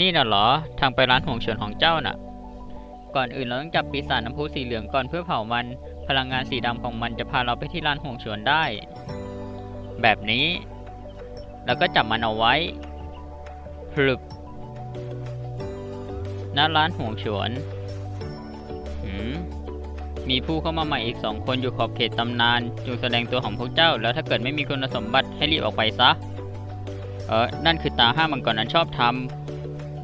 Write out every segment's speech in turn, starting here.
นี่น่ะเหรอ ทางไปร้านห่วงเฉินของเจ้าน่ะ ก่อนอื่นเราต้องจับปีศาจน้ำพุสีเหลืองก่อนเพื่อเผามัน พลังงานสีดำของมันจะพาเราไปที่ร้านห่วงเฉินได้ แบบนี้ แล้วก็จับมันเอาไว้พรึบณร้านห่วงเฉินมมีผู้เข้ามาใหม่อีกสองคนอยู่ขอบเขตตำนานจงแสดงตัวของพวกเจ้า แล้วถ้าเกิดไม่มีคุณสมบัติให้รีบออกไปซะ เออนั่นคือตาห้ามังกรนั้นชอบทำ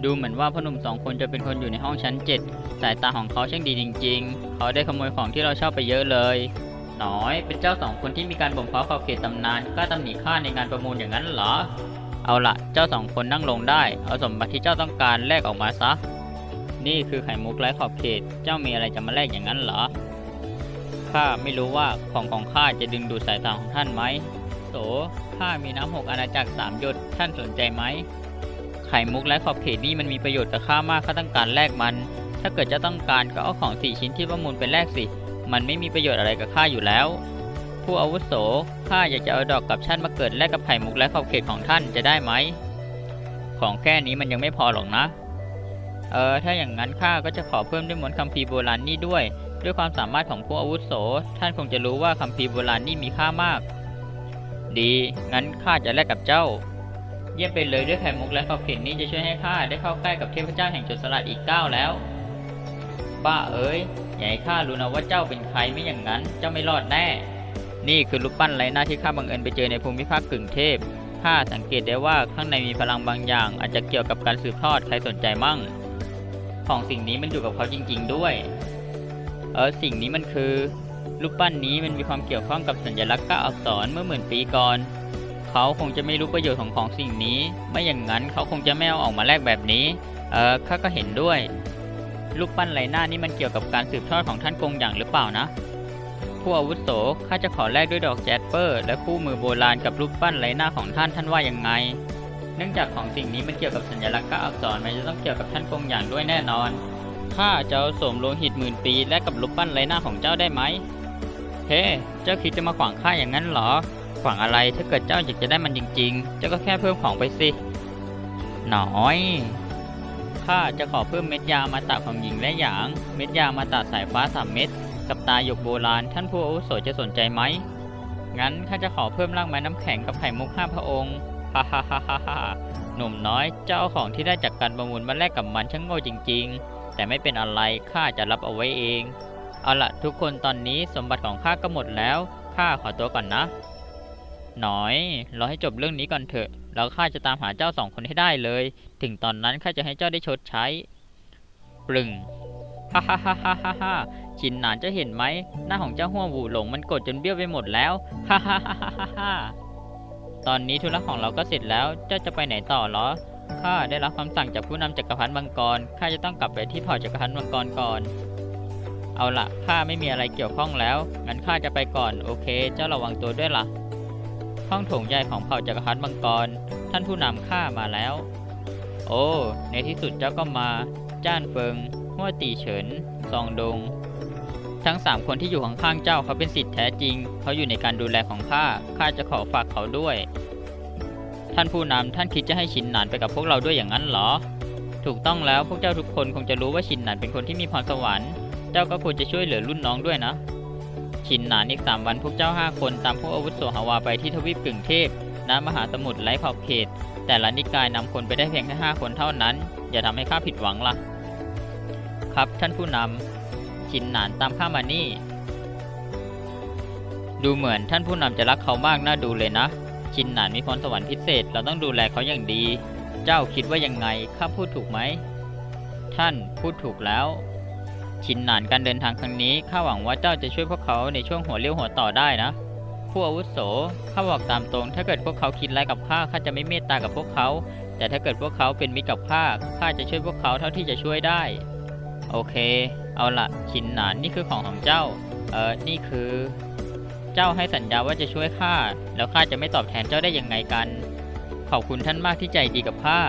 ดูเหมือนว่าพ่อหนุ่มสองคนจะเป็นคนอยู่ในห้องชั้นเจ็ดสายตาของเขาช่างดีจริง ๆ เขาได้ขโมยของที่เราชอบไปเยอะเลย น้อย เป็นเจ้าสองคนที่มีการบ่มเพาะขอบเขตตำนานกล้าตำหนิข้าในงานประมูลอย่างนั้นเหรอ เอาละเจ้าสองคนนั่งลงได้ เอาสมบัติที่เจ้าต้องการแลกออกมาซะ นี่คือไข่มุกไร้ขอบเขต เจ้ามีอะไรจะมาแลกอย่างนั้นเหรอ ข้าไม่รู้ว่าของของข้าจะดึงดูดสายตาของท่านไหมโสข้ามีน้ำหกอาณาจักรสามหยดท่านสนใจไหม ไข่มุกและขอบเขตนี่มันมีประโยชน์กับข้ามากข้าต้องการแลกมัน ถ้าเกิดจะต้องการก็เอาของสี่ชิ้นที่ประมูลไปแลกสิ มันไม่มีประโยชน์อะไรกับข้าอยู่แล้ว ผู้อาวุโสข้าอยากจะเอาดอกกับชาติมาเกิดแลกกับไข่มุกและขอบเขตของท่านจะได้ไหม ของแค่นี้มันยังไม่พอหรอกนะ เออถ้าอย่างนั้นข้าก็จะขอเพิ่มด้วยมนต์คัมภีร์โบราณนี่ด้วย ด้วยความสามารถของผู้อาวุโส ท่านคงจะรู้ว่าคัมภีร์โบราณนี่มีค่ามาก ดี งั้นข้าจะแลกกับเจ้า เยี่ยมไปเลยด้วยไข่มุกและขอบเขตนี้จะช่วยให้ข้าได้เข้าใกล้กับเทพเจ้าแห่งจรสลัดอีกก้าวแล้วบ้าเอ้ยอย่าให้ข้ารู้นะว่าเจ้าเป็นใครไม่อย่างนั้น เจ้าไม่รอดแน่ นี่คือรูปปั้นไรหน้าที่ข้าบังเอิญไปเจอในภูมิภาคกึ่งเทพข้าสังเกตได้ว่าข้างในมีพลังบางอย่าง อาจจะเกี่ยวกับการสืบทอดใครสนใจมั่ง ของสิ่งนี้มันอยู่กับเขาจริง ๆ ด้วย เออสิ่งนี้มันคือรูปปั้นนี้มันมีความเกี่ยวข้องกับสัญลักษณ์ก้าอักษรเมื่อหมื่นปีก่อน เขาคงจะไม่รู้ประโยชน์ของของสิ่งนี้ ไม่อย่างนั้นเขาคงจะไม่เอาออกมาแลกแบบนี้ เออข้าก็เห็นด้วย รูปปั้นไรหน้านี่มันเกี่ยวกับการสืบทอดของท่านกงอย่างหรือเปล่านะ ผู้อาวุโสข้าจะขอแลกด้วยดอกแจสเปอร์ และคู่มือโบราณกับรูปปั้นไรหน้าของท่านท่านว่ายังไง เนื่องจากของสิ่งนี้มันเกี่ยวกับสัญลักษณ์ก้าอักษรมันจะต้องเกี่ยวกับท่านกงอย่างด้วยแน่นอนข้าจะสวมโลหิตหมื่นปีและกับรูปปั้นไรหน้าของเจ้าได้ไหมเฮ้ เจ้าคิดจะมาขวางข้าอย่างนั้นเหรอ ขวางอะไรถ้าเกิดเจ้าอยากจะได้มันจริงๆ เจ้าก็แค่เพิ่มของไปสิ หน่อยข้าจะขอเพิ่มเม็ดยามาตะของหญิงและหยาง เม็ดยามาตะสายฟ้าสามเม็ดกับตาหยกโบราณ ท่านผู้อาวุโสจะสนใจไหม งั้นข้าจะขอเพิ่มร่างไม้น้ำแข็งกับไข่มุกห้าพระองค์ฮ่าฮ่าฮ่าฮ่าฮ่าหนุ่มน้อยเจ้าของที่ได้จากการประมูลมาแลกกับมันช่างโง่จริง ๆ แต่ไม่เป็นอะไรข้าจะรับเอาไว้เอง เอาละทุกคนตอนนี้สมบัติของข้าก็หมดแล้วข้าขอตัวก่อนนะ น่อยเรอให้จบเรื่องนี้ก่อนเถอะ แล้วข้าจะตามหาเจ้าสองคนให้ได้เลย ถึงตอนนั้นข้าจะให้เจ้าได้ชดใช้ ปรึงฮ่าฮ่าฮ่าฮ่าฮ่าชินหนานเจะเห็นไหม หน้าของเจ้าหัวหวูหลงมันกดจนเบี้ยวไปหมดแล้วฮ่าฮ่าฮ่าฮ่าฮ่าตอนนี้ธุระของเราก็เสร็จแล้ว เจ้าจะไปไหนต่อหรอ ข้าได้รับคำสั่งจากผู้นำจักรพรรดิมังกร ข้าจะต้องกลับไปที่เผ่าจักรพรรดิมังกรก่อน เอาละข้าไม่มีอะไรเกี่ยวข้องแล้ว งั้นข้าจะไปก่อน โอเค เจ้าระวังตัวด้วยล่ะ ห้องโถงใหญ่ของเผ่าจักรพรรดิมังกร ท่านผู้นำข้ามาแล้ว โอ้ ในที่สุดเจ้าก็มา จ้านเฟิงหัวตีเฉิน ซองดง ทั้งสามคนที่อยู่ข้างๆเจ้าเขาเป็นสิทธิ์แท้จริง เขาอยู่ในการดูแลของข้า ข้าจะขอฝากเขาด้วย ท่านผู้นำท่านคิดจะให้ชินหนานไปกับพวกเราด้วยอย่างนั้นเหรอ ถูกต้องแล้วพวกเจ้าทุกคนคงจะรู้ว่าชินหนานเป็นคนที่มีพรสวรรค์ เจ้าก็ควรจะช่วยเหลือรุ่นน้องด้วยนะ ชินหนานอีกสามวันพวกเจ้าห้าคนตามพวกอาวุโสฮาวาไปที่ทวีปกึ่งเทพณมหาสมุทรไร้ขอบเขต แต่ละนิกายนำคนไปได้เพียงแค่ห้าคนเท่านั้น อย่าทำให้ข้าผิดหวังล่ะ ครับท่านผู้นำชินหนานตามข้ามานี่ ดูเหมือนท่านผู้นำจะรักเขามากน่าดูเลยนะ ชินหนานมีพรสวรรค์พิเศษ เราต้องดูแลเขาอย่างดี เจ้าคิดว่ายังไงข้าพูดถูกไหม ท่านพูดถูกแล้ว ชินหนานการเดินทางครั้งนี้ข้าหวังว่าเจ้าจะช่วยพวกเขาในช่วงหัวเลี้ยวหัวต่อได้นะ ผู้อาวุโสข้าบอกตามตรง ถ้าเกิดพวกเขาคิดร้ายกับข้าข้าจะไม่เมตตากับพวกเขา แต่ถ้าเกิดพวกเขาเป็นมิตรกับข้าข้าจะช่วยพวกเขาเท่าที่จะช่วยได้ โอเค เอาละชินหนานนี่คือของของเจ้า เออนี่คือ เจ้าให้สัญญาว่าจะช่วยข้าแล้วข้าจะไม่ตอบแทนเจ้าได้ยังไงกัน ขอบคุณท่านมากที่ใจดีกับข้า